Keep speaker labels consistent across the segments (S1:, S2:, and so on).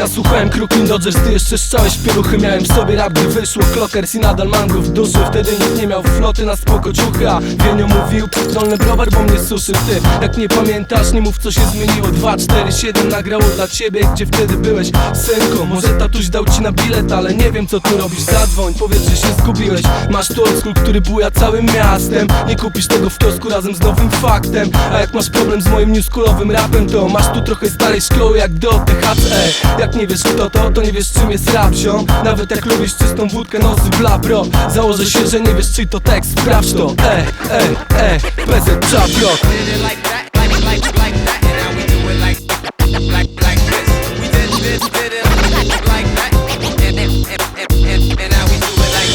S1: ja słuchałem Crooklyn Dodgers Ty jeszcze szczałeś pieluchy. Miałem w sobie rap, gdy wyszło Clockers i nadal mango w duszy Wtedy nikt nie miał floty na spoko ciuchy A Wienio mówił, dolny browar, bo mnie suszy Ty, jak nie pamiętasz, nie mów co się zmieniło. 2, 4, 7 nagrało dla ciebie Gdzie wtedy byłeś, synko Może tatuś dał ci na bilet, ale nie wiem co tu robisz. Zadzwoń, powiedz, że się zgubiłeś. Masz tu old school, który buja całym miastem. Nie kupisz tego w kiosku razem z nowym faktem. A jak masz problem z moim newschoolowym rapem To masz tu trochę starej szkoły jak do THC Jak nie wiesz kto to, to nie wiesz czym jest rap ziom. Nawet jak lubisz czystą wódkę, nosy bla bro. Założę się, że nie wiesz czy to tekst, sprawdź to. E, e, e, PZ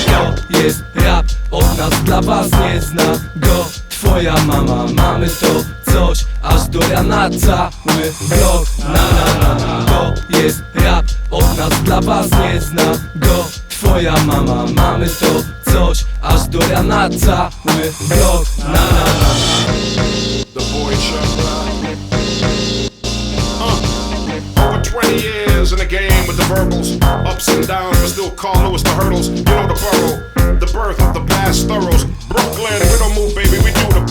S1: To jest rap, od nas dla was nie zna go Twoja mama, mamy to coś aż do rana cały blok. Na na na na. To jest nas dla was nie zna go Twoja mama, mamy to coś aż do rana cały blok Na na.
S2: Uh, over 20 years in the game with the verbals, ups and downs, but still call Lewis the hurdles. You know the borough, the birth of the blast thoroughs. Brooklyn,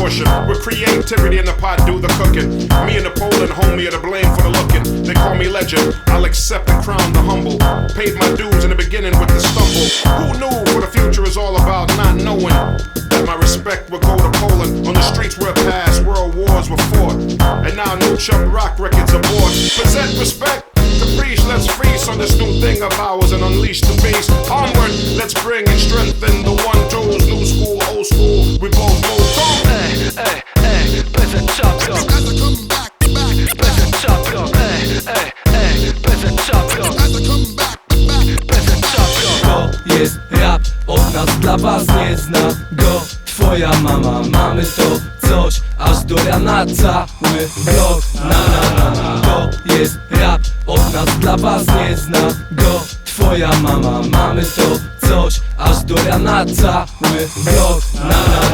S2: pushing. With creativity in the pot, do the cooking. Me and the Poland homie are to blame for the looking. They call me legend, I'll accept the crown the humble. Paid my dues in the beginning with the stumble. Who knew what the future is all about, not knowing that my respect will go to Poland. On the streets where past world wars were fought. And now new Chuck Rock records aboard. Present respect. Caprice, let's freeze on this new thing of ours and unleash the beast. Onward, let's bring and strengthen
S1: dla was nie zna go. Twoja mama, mamy to coś aż do rana cały blok. Na na na na To jest rap, od nas dla was nie zna go. Twoja mama, mamy to coś aż do rana cały blok. Na na na